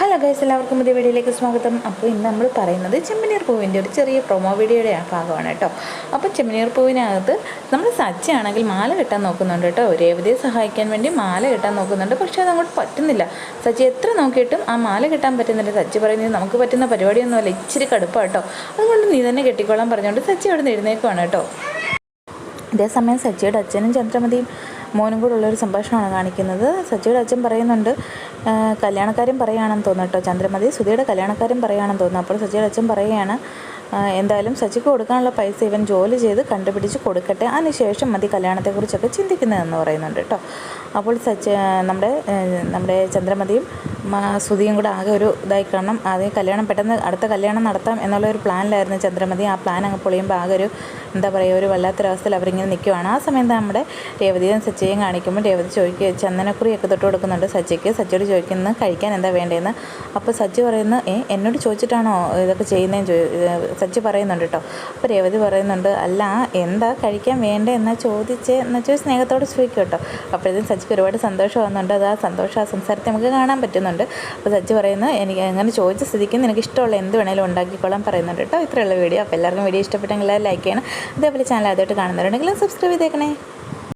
Hello guys എല്ലാവർക്കും പുതിയ വീഡിയോയിലേക്ക് സ്വാഗതം. അപ്പോൾ ഇന്ന് നമ്മൾ പറയുന്നത് ചെമ്മനീർ പൂവിന്റെ ഒരു ചെറിയ പ്രൊമോ വീഡിയോയുടെ ഭാഗമാണ് കേട്ടോ. അപ്പോൾ ചെമ്മനീർ പൂവിനകത്ത് നമ്മൾ സജ്ജയാണെങ്കിൽ മാല കെട്ടാൻ നോക്കുന്നുണ്ട് കേട്ടോ. രേവതിയെ സഹായിക്കാൻ വേണ്ടി മാല കെട്ടാൻ നോക്കുന്നുണ്ട്. പക്ഷേ അതങ്ങോട്ട് പറ്റുന്നില്ല. സജ്ജി എത്ര നോക്കിയിട്ടും ആ മാല കെട്ടാൻ പറ്റുന്നില്ല. സജ്ജി പറയുന്നത് നമുക്ക് പറ്റുന്ന പരിപാടിയൊന്നുമല്ല. ഇച്ചിരി കടുപ്പാണ് കേട്ടോ. അതുകൊണ്ട് നീ തന്നെ കെട്ടിക്കോളാൻ പറഞ്ഞുകൊണ്ട് സജ്ജി അവിടെ നിന്ന് എഴുന്നേക്കുവാണ് കേട്ടോ. അതേസമയം സജ്ജിയുടെ അച്ഛനും ചന്ദ്രമതിയും മോനും കൂടെ ഉള്ളൊരു സംഭാഷണമാണ് കാണിക്കുന്നത്. സജിയുടെ അച്ഛൻ പറയുന്നുണ്ട് കല്യാണക്കാരും പറയുകയാണെന്ന് തോന്നുന്നു ചന്ദ്രമതി സുധിയുടെ കല്യാണക്കാരും പറയുകയാണെന്ന് തോന്നുന്നു. അപ്പോൾ സജിയുടെ അച്ഛൻ പറയുകയാണ് എന്തായാലും സജിക്ക് കൊടുക്കാനുള്ള പൈസ ഇവൻ ജോലി ചെയ്ത് കണ്ടുപിടിച്ച് കൊടുക്കട്ടെ. അതിനുശേഷം മതി കല്യാണത്തെക്കുറിച്ചൊക്കെ ചിന്തിക്കുന്നതെന്ന് പറയുന്നുണ്ട് കേട്ടോ. അപ്പോൾ സജ്ജ നമ്മുടെ നമ്മുടെ ചന്ദ്രമതിയും സുധിയും കൂടെ ആകെ ഒരു ഇതായി കാണണം. ആദ്യം കല്യാണം പെട്ടെന്ന് അടുത്ത കല്യാണം നടത്താം എന്നുള്ള ഒരു പ്ലാനിലായിരുന്നു ചന്ദ്രമതി. ആ പ്ലാൻ അങ്ങ് പൊളിയുമ്പോൾ ആകെ ഒരു എന്താ പറയുക ഒരു വല്ലാത്തൊരവസ്ഥയിൽ അവരിങ്ങനെ നിൽക്കുവാണ് ആ സമയത്ത് നമ്മുടെ രേവതിയും സച്ചിയും കാണിക്കുമ്പോൾ രേവതി ചോദിക്കുക ചന്ദനക്കുറിയൊക്കെ തൊട്ട് കൊടുക്കുന്നുണ്ട് സച്ചിക്ക്? സച്ചിയോട് ചോദിക്കുന്നത് കഴിക്കാൻ എന്താ വേണ്ടതെന്ന് അപ്പോൾ സച്ചി പറയുന്നു ഏ എന്നോട് ചോദിച്ചിട്ടാണോ ഇതൊക്കെ ചെയ്യുന്നതെന്ന് ചോ സച്ചി പറയുന്നുണ്ട് കേട്ടോ അപ്പോൾ രേവതി പറയുന്നുണ്ട് അല്ല എന്താ കഴിക്കാൻ വേണ്ടേ ചോദിച്ചേ? എന്ന് വെച്ചാൽ സ്നേഹത്തോട് ചോദിക്കും കേട്ടോ അപ്പോഴത്തേക്കും സച്ചിക്ക് ഒരുപാട് സന്തോഷം വന്നുണ്ട് അത് ആ സന്തോഷം ആ സംസാരത്തെ നമുക്ക് കാണാൻ പറ്റുന്നുണ്ട്. അപ്പോൾ സജ്ജ് പറയുന്നു എനിക്ക് അങ്ങനെ ചോദിച്ച സ്ഥിതിക്ക് നിനക്ക് ഇഷ്ടമുള്ള എന്ത് വേണേലും ഉണ്ടാക്കിക്കോളാൻ പറയുന്നുണ്ട് കേട്ടോ. ഇത്രയുള്ള വീഡിയോ. അപ്പോൾ എല്ലാവർക്കും വീഡിയോ ഇഷ്ടപ്പെട്ടെങ്കിൽ ലൈക്ക് ചെയ്യണം. അതേപോലെ ചാനൽ ആദ്യമായിട്ട് കാണുന്നവരുണ്ടെങ്കിൽ സബ്സ്ക്രൈബ് ചെയ്തേക്കണേ.